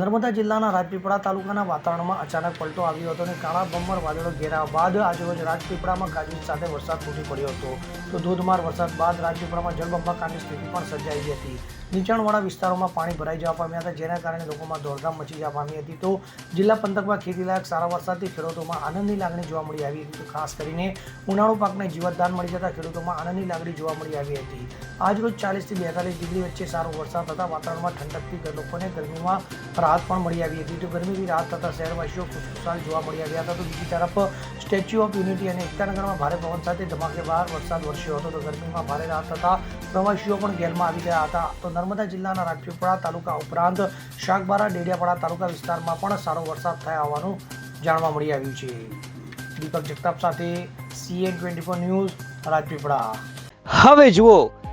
નર્મદા જિલ્લાના રાજપીપળા તાલુકાના વાતાવરણમાં અચાનક પલટો આવ્યો હતો અને કાળા બમ્બર વાદળો ઘેરાવા બાદ આજરોજ રાજપીપળામાં ગાજવીજ સાથે વરસાદ તૂટી પડ્યો હતો. તો ધોધમાર વરસાદ બાદ રાજપીપળામાં જળબંબાકારની સ્થિતિ પણ સર્જાઈ હતી. નીચાણવાળા વિસ્તારોમાં પાણી ભરાઈ જવા પામ્યા હતા, જેના કારણે લોકોમાં દોડધામ મચી જવા પામી હતી. તો જિલ્લા પંથકમાં ખેતીલાયક સારા વરસાદથી ખેડૂતોમાં આનંદની લાગણી જોવા મળી આવી હતી. ખાસ કરીને ઉનાળુ પાકને જીવતદાન મળી જતા ખેડૂતોમાં આનંદની લાગણી જોવા મળી આવી હતી. આજરોજ ચાલીસથી બેતાલીસ ડિગ્રી વચ્ચે સારો વરસાદ થતા વાતાવરણમાં ઠંડકથી લોકોને ગરમીમાં રાહત પણ મળી આવી હતી. તો ગરમીથી રાહત થતાં શહેરવાસીઓ ખુશખુશાલ જોવા મળી આવ્યા હતા. તો બીજી તરફ, સ્ટેચ્યુ ઓફ યુનિટી અને એકતાનગરમાં ભારે પવન સાથે ધમાકેદાર વરસાદ વરસ્યો હતો. તો ગરમીમાં ભારે રાહત થતાં પ્રવાસીઓ પણ ગેલમાં આવી ગયા હતા. તો નર્મદા જિલ્લાના રાજપીપળા તાલુકા ઉપરાંત શાકબારા, ડેડિયાપાડા તાલુકા વિસ્તારમાં પણ સારો વરસાદ થયા હોવાનું જાણવા મળી આવ્યું છે. દીપક જગતાપ સાથે CN twenty four news Rajpipla હવે જુઓ